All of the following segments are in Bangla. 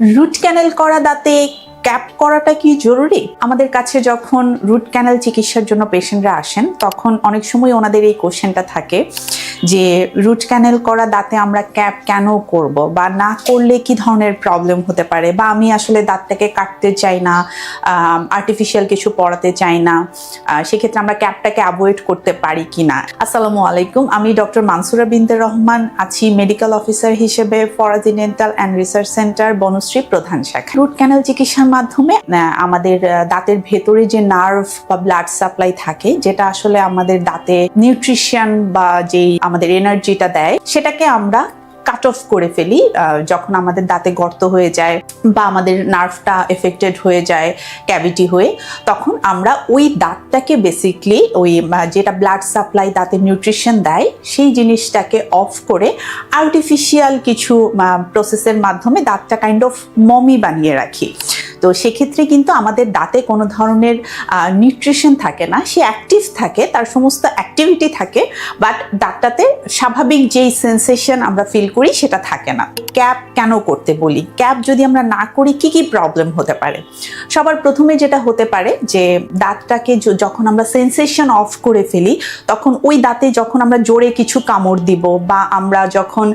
রুট ক্যানেল করা দাঁতে ক্যাপ করাটা কি জরুরি? আমাদের কাছে যখন রুট ক্যানেল চিকিৎসার জন্য পেশেন্টরা আসেন, তখন অনেক সময় ওনাদের এই কোশ্চেনটা থাকে যে রুট ক্যানেল করা দাঁতে আমরা ক্যাপ কেন করব? বা না করলে কি ধরনের প্রবলেম হতে পারে? বা আমি আসলে দাঁতটাকে কাটতে চাই না আর্টিফিশিয়াল কিছু পড়াতে চাই না সেক্ষেত্রে আমরা ক্যাপটাকে অ্যাভয়েড করতে পারি কি না? আসসালামু আলাইকুম, আমি ডক্টর মানসুরা বিনতে রহমান, আছি মেডিকেল অফিসার হিসেবে, Farazi dental and research centre Banasree প্রধান শাখা। রুট ক্যানেল চিকিৎসার মাধ্যমে আমাদের দাঁতের ভেতরে যে নার্ভ বা ব্লাড সাপ্লাই থাকে, যেটা আসলে আমাদের দাঁতে নিউট্রিশন বা যেই আমাদের এনার্জিটা দেয়, সেটাকে আমরা কাট অফ করে ফেলি যখন আমাদের দাঁতে গর্ত হয়ে যায় বা আমাদের নার্ভটা এফেক্টেড হয়ে যায় ক্যাভিটি হয়ে, তখন আমরা ওই দাঁতটাকে বেসিকলি ওই যেটা ব্লাড সাপ্লাই দাঁতে নিউট্রিশন দেয়, সেই জিনিসটাকে অফ করে আর্টিফিশিয়াল কিছু প্রসেসের মাধ্যমে দাঁতটা কাইন্ড অফ মমি বানিয়ে রাখি। তো সেক্ষেত্রে কিন্তু আমাদের দাঁতে কোনো ধরনের নিউট্রিশন থাকে না। সে অ্যাক্টিভ থাকে, তার সমস্ত অ্যাক্টিভিটি থাকে বাট দাঁতটাতে স্বাভাবিক যেই সেন্সেশন আমরা ফিল করি সেটা থাকে না। ক্যাপ কেন করতে বলি? ক্যাপ যদি আমরা না করি, কি কি প্রবলেম হতে পারে? সবার প্রথমে যেটা হতে পারে যে, দাঁতটাকে যখন আমরা সেন্সেশন অফ করে ফেলি, তখন ওই দাঁতে যখন আমরা জোরে কিছু কামড় দিব বা আমরা যখন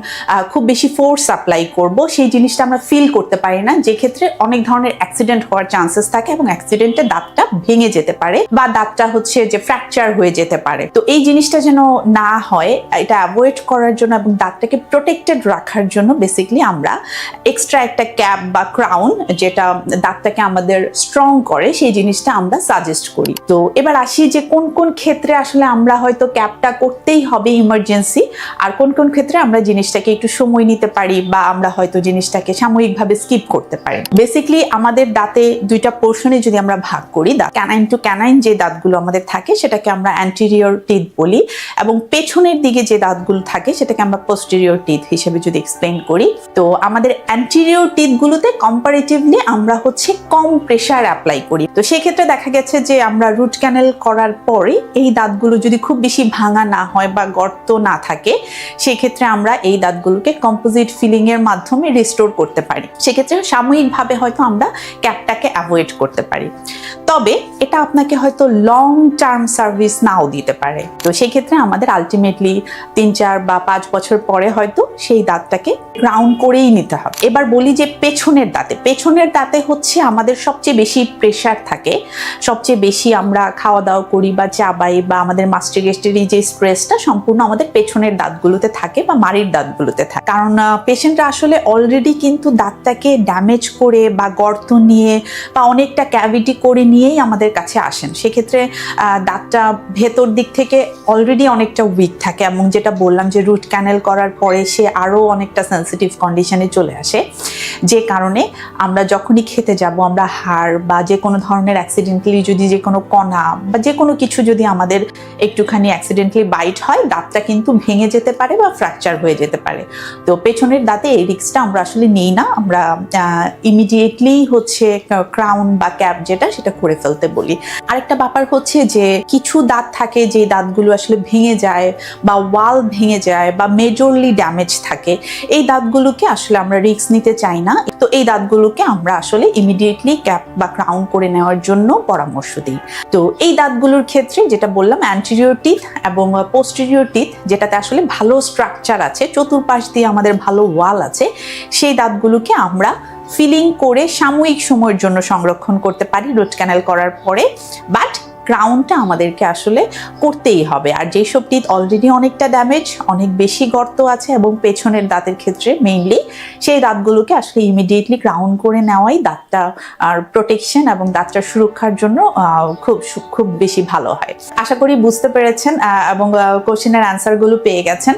খুব বেশি ফোর্স অ্যাপ্লাই করব, সেই জিনিসটা আমরা ফিল করতে পারি না। যে ক্ষেত্রে অনেক ধরনের অ্যাক্সিডেন্ট হওয়ার চান্সেস থাকে এবং অ্যাক্সিডেন্টে দাঁতটা ভেঙে যেতে পারে বা দাঁতটা হচ্ছে যে ফ্র্যাকচার হয়ে যেতে পারে। তো এই জিনিসটা যেন না হয়, এটা অ্যাভয়েড করার জন্য এবং দাঁতটাকে প্রোটেক্টেড রাখার জন্য বেসিকলি আমরা এক্সট্রা একটা ক্যাপ বা ক্রাউন যেটা দাঁতটাকে আমাদের স্ট্রং করে, সেই জিনিসটা আমরা সাজেস্ট করি। তো এবার আসি যে কোন কোন ক্ষেত্রে আসলে আমরা হয়তো ক্যাপটা করতেই হবে ইমার্জেন্সি আর কোন কোন ক্ষেত্রে আমরা জিনিসটাকে একটু সময় নিতে পারি বা আমরা হয়তো জিনিসটাকে সাময়িকভাবে স্কিপ করতে পারি। বেসিকলি আমাদের দাঁতে দুইটা পোর্শনে যদি আমরা ভাগ করি দাঁত ক্যানাইন টু ক্যানাইন যে দাঁতগুলো আমাদের থাকে, সেটাকে আমরা অ্যান্টেরিয়র টিথ বলি এবং পেছনের দিকে যে দাঁতগুলো থাকে, সেটাকে আমরা পোস্টেরিয়র টিথ হিসেবে যদি এক্সপ্লেন করি, তো আমাদের অ্যান্টেরিয়র টিথগুলোতে কম্পারেটিভলি আমরা হচ্ছে কম প্রেশার অ্যাপ্লাই করি। তো সেক্ষেত্রে দেখা গেছে যে আমরা রুট ক্যানেল করার পরে এই দাঁতগুলো যদি খুব বেশি ভাঙা না হয় বা গর্ত না থাকে, সেক্ষেত্রে আমরা এই দাঁতগুলোকে কম্পোজিট ফিলিংয়ের মাধ্যমে রিস্টোর করতে পারি। সেক্ষেত্রে সাময়িকভাবে হয়তো আমরা ক্যাপটাকে অ্যাভয়েড করতে পারি। তবে এটা আপনাকে হয়তো লং টার্ম সার্ভিস নাও দিতে পারে। তো সেই ক্ষেত্রে আমাদের আলটিমেটলি তিন, চার বা পাঁচ বছর পরে হয়তো সেই দাঁতটাকে গ্রাউন্ড করেই নিতে হবে। এবার বলি যে পেছনের দাঁতে। পেছনের দাঁতে হচ্ছে আমাদের সবচেয়ে বেশি প্রেশার থাকে। সবচেয়ে বেশি আমরা খাওয়া দাওয়া করি বা চাবাই বা আমাদের মাস্টারগেস্টের এই যে স্ট্রেসটা সম্পূর্ণ আমাদের পেছনের দাঁতগুলোতে থাকে বা মাড়ির দাঁতগুলোতে থাকে। কারণ পেশেন্টরা আসলে অলরেডি কিন্তু দাঁতটাকে ড্যামেজ করে বা গর্ত নিয়ে বা অনেকটা ক্যাভিটি করে নিয়েই আমাদের কাছে আসেন। সেক্ষেত্রে দাঁতটা ভেতর দিক থেকে অলরেডি অনেকটা উইক থাকে এবং যেটা বললাম যে রুট ক্যানেল করার পরে সে আরও অনেকটা সেন্সিটিভ কন্ডিশনে চলে আসে। যে কারণে আমরা যখনই খেতে যাব, আমরা হাড় বা যে কোনো ধরনের অ্যাক্সিডেন্টালি যদি যে কোনো কণা বা যে কোনো কিছু যদি আমাদের একটুখানি অ্যাক্সিডেন্টালি বাইট হয়, দাঁতটা কিন্তু ভেঙে যেতে পারে বা ফ্র্যাকচার হয়ে যেতে পারে। তো পেছনের দাঁতে এই রিক্সটা আমরা আসলে নিই না। আমরা ইমিডিয়েটলি হচ্ছে ক্রাউন বা ক্যাপ যেটা, সেটা করে ফেলতে বলি। আরেকটা ব্যাপার হচ্ছে যে, কিছু দাঁত থাকে যে দাঁতগুলো আসলে ভেঙে যায় বা ওয়াল ভেঙে যায় বা মেজরলি ড্যামেজ থাকে, এই দাঁতগুলোকে আসলে আমরা রিস্ক নিতে চাই না। তো এই দাঁতগুলোকে আমরা আসলে ইমিডিয়েটলি ক্যাপ বা ক্রাউন করে নেওয়ার জন্য পরামর্শ দিই। তো এই দাঁতগুলোর ক্ষেত্রে যেটা বললাম অ্যান্টেরিয়র টিথ এবং পোস্টেরিয়র টিথ যেটাতে আসলে ভালো স্ট্রাকচার আছে, চতুর্পাশ দিয়ে আমাদের ভালো ওয়াল আছে, সেই দাঁতগুলোকে আমরা ফিলিং করে সাময়িক সময়ের জন্য সংরক্ষণ করতে পারি রুট ক্যানাল করার পরে। বাট ক্রাউনটা আমাদেরকে আসলে করতেই হবে। আর যেসব টিথ অলরেডি অনেকটা ড্যামেজ অনেক বেশি গর্ত আছে এবং পেছনের দাঁতের ক্ষেত্রে মেইনলি সেই দাঁতগুলোকে আসলে ইমিডিয়েটলি ক্রাউন করে নেওয়াই দাঁতটা, আর প্রোটেকশন এবং দাঁতটা সুরক্ষার জন্য খুব খুব বেশি ভালো হয়। আশা করি বুঝতে পেরেছেন এবং কোশ্চেনের অ্যান্সারগুলো পেয়ে গেছেন।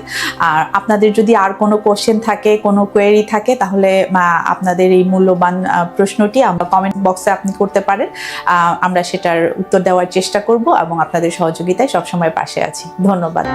আর আপনাদের যদি আর কোনো কোশ্চেন থাকে, কোনো কোয়েরি থাকে, তাহলে আপনাদের এই মূল্যবান প্রশ্নটি আমরা কমেন্ট বক্সে আপনি করতে পারেন। আমরা সেটার উত্তর দেওয়ার চেষ্টা করব এবং আপনাদের সহযোগিতায় সবসময় পাশে আছি। ধন্যবাদ।